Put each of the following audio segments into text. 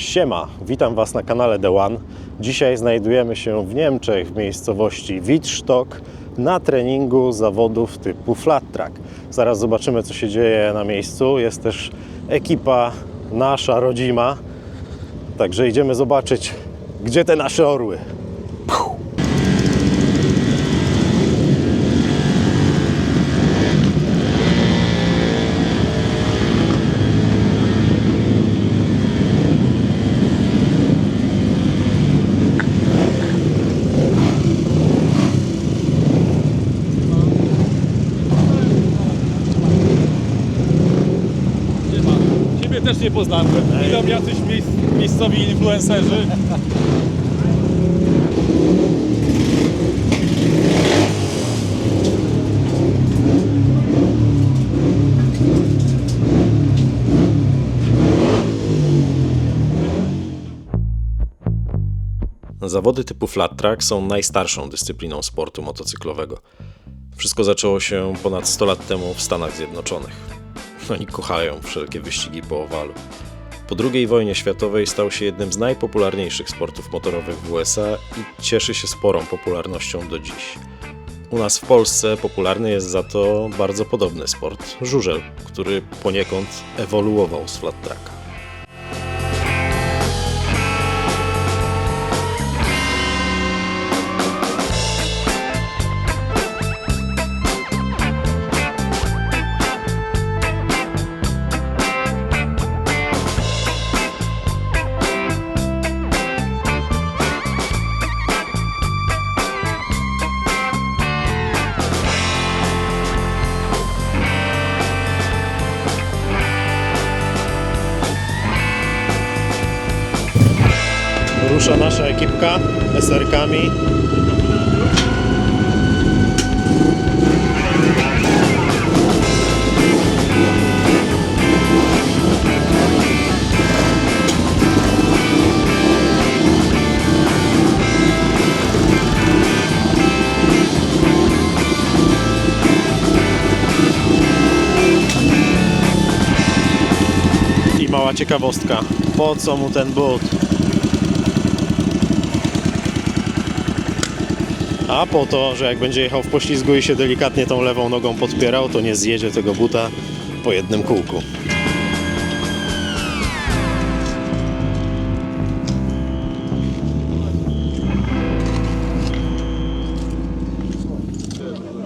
Siema, witam Was na kanale The One. Dzisiaj znajdujemy się w Niemczech, w miejscowości Wittstock, na treningu zawodów typu flat track. Zaraz zobaczymy, co się dzieje na miejscu. Jest też ekipa nasza, rodzima. Także idziemy zobaczyć, gdzie te nasze orły. Ciebie też nie poznałem. Idą jacyś miejsc, miejscowi influencerzy. Zawody typu flat track są najstarszą dyscypliną sportu motocyklowego. Wszystko zaczęło się ponad 100 lat temu w Stanach Zjednoczonych. Oni kochają wszelkie wyścigi po owalu. Po II wojnie światowej stał się jednym z najpopularniejszych sportów motorowych w USA i cieszy się sporą popularnością do dziś. U nas w Polsce popularny jest za to bardzo podobny sport żużel, który poniekąd ewoluował z flat tracka. Rusza nasza ekipka SR-kami. Mała ciekawostka. Po co mu ten but? A po to, że jak będzie jechał w poślizgu i się delikatnie tą lewą nogą podpierał, to nie zjedzie tego buta po jednym kółku.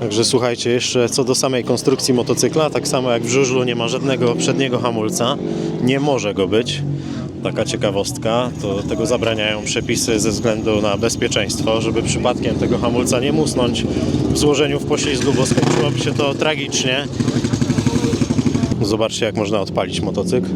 Także słuchajcie, jeszcze co do samej konstrukcji motocykla, tak samo jak w żużlu nie ma żadnego przedniego hamulca, nie może go być. Taka ciekawostka, to tego zabraniają przepisy ze względu na bezpieczeństwo, żeby przypadkiem tego hamulca nie musnąć w złożeniu w poślizgu, bo skończyłoby się to tragicznie. Zobaczcie jak można odpalić motocykl.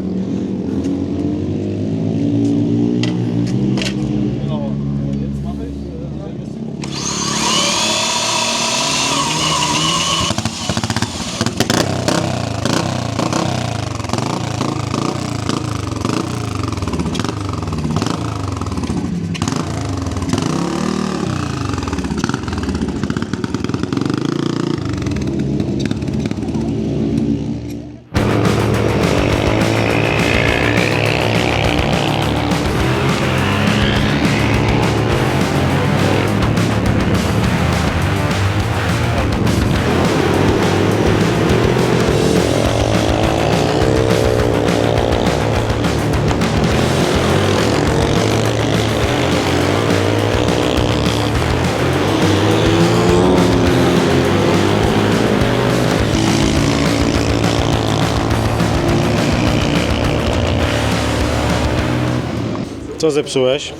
Co zepsułeś?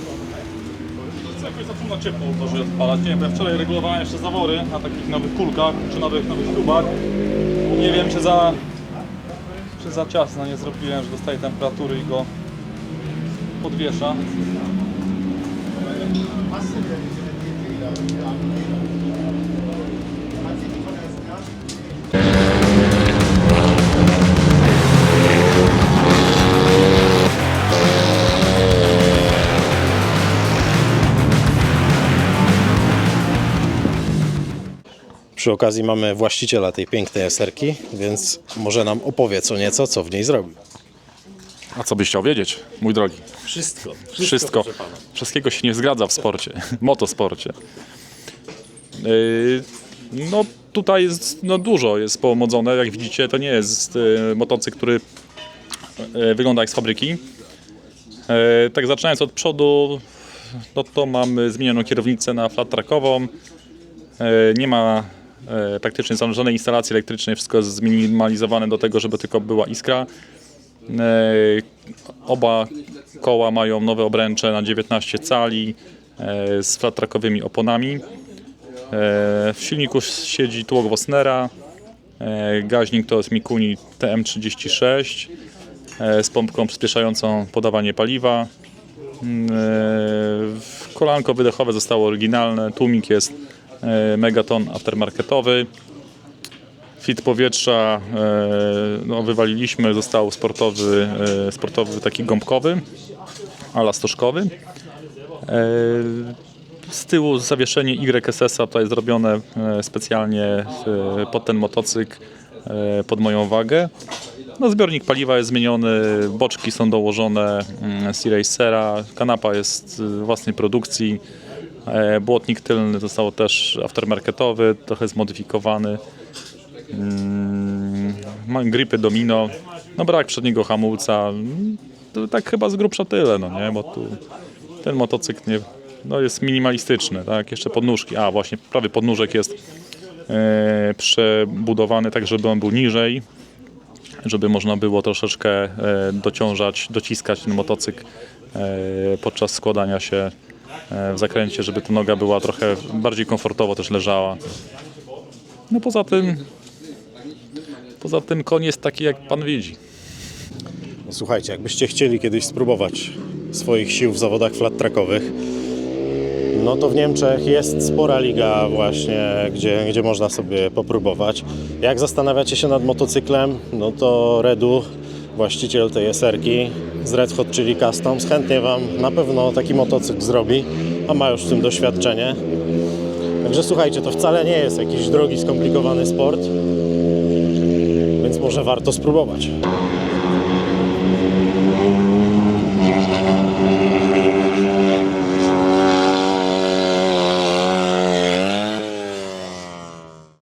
Jakoś zaczął na ciepło odpalać. Nie wiem, bo ja wczoraj regulowałem jeszcze zawory na takich nowych kulkach, czy nowych, nowych śrubach. Nie wiem, czy za, czy za ciasno nie zrobiłem, że dostaje temperatury i go podwiesza. Przy okazji mamy właściciela tej pięknej eserki, więc może nam opowie co nieco, co w niej zrobił. A co byś chciał wiedzieć, mój drogi? Wszystko. Wszystko. pana. Wszystkiego się nie zgadza w sporcie, motosporcie. Yy, No tutaj jest, no dużo jest pomodzone, jak widzicie to nie jest yy, motocykl, który yy, wygląda jak z fabryki. Yy, Tak zaczynając od przodu, no to mamy zmienioną kierownicę na flat trackową. Yy, Nie ma yy, praktycznie żadnej instalacji elektrycznej, wszystko jest zminimalizowane do tego, żeby tylko była iskra. E, Oba koła mają nowe obręcze na 19 cali e, z flat-trackowymi oponami. E, W silniku siedzi tłok Wosnera. E, Gaźnik to jest Mikuni TM36 e, z pompką przyspieszającą podawanie paliwa. Mm, e, Kolanko wydechowe zostało oryginalne. Tłumik jest e, Megaton aftermarketowy. Fit powietrza e, no, wywaliliśmy, został sportowy, e, sportowy taki gąbkowy, ala stożkowy. E, Z tyłu zawieszenie YSS-a tutaj zrobione e, specjalnie e, pod ten motocykl, e, pod moją wagę. No, zbiornik paliwa jest zmieniony, boczki są dołożone mm, z Racera, kanapa jest z własnej produkcji, e, błotnik tylny został też aftermarketowy, trochę zmodyfikowany. Mm, Mam gripy domino, no brak przedniego hamulca, Mm, to tak chyba z grubsza tyle, no nie, bo tu ten motocykl nie, no jest minimalistyczny, tak, jeszcze podnóżki, a właśnie prawie podnóżek jest e, przebudowany tak, żeby on był niżej, żeby można było troszeczkę e, dociążać, dociskać ten motocykl e, podczas składania się e, w zakręcie, żeby ta noga była trochę bardziej komfortowo też leżała. No poza tym Poza tym koń jest taki, jak pan widzi. No, słuchajcie, jakbyście chcieli kiedyś spróbować swoich sił w zawodach flat trackowych, no to w Niemczech jest spora liga właśnie, gdzie, gdzie można sobie popróbować. Jak zastanawiacie się nad motocyklem, no to Redu, właściciel tej SR-ki z Red Hot, czyli Customs, chętnie Wam na pewno taki motocykl zrobi, a ma już w tym doświadczenie. Także słuchajcie, to wcale nie jest jakiś drogi, skomplikowany sport, więc może warto spróbować.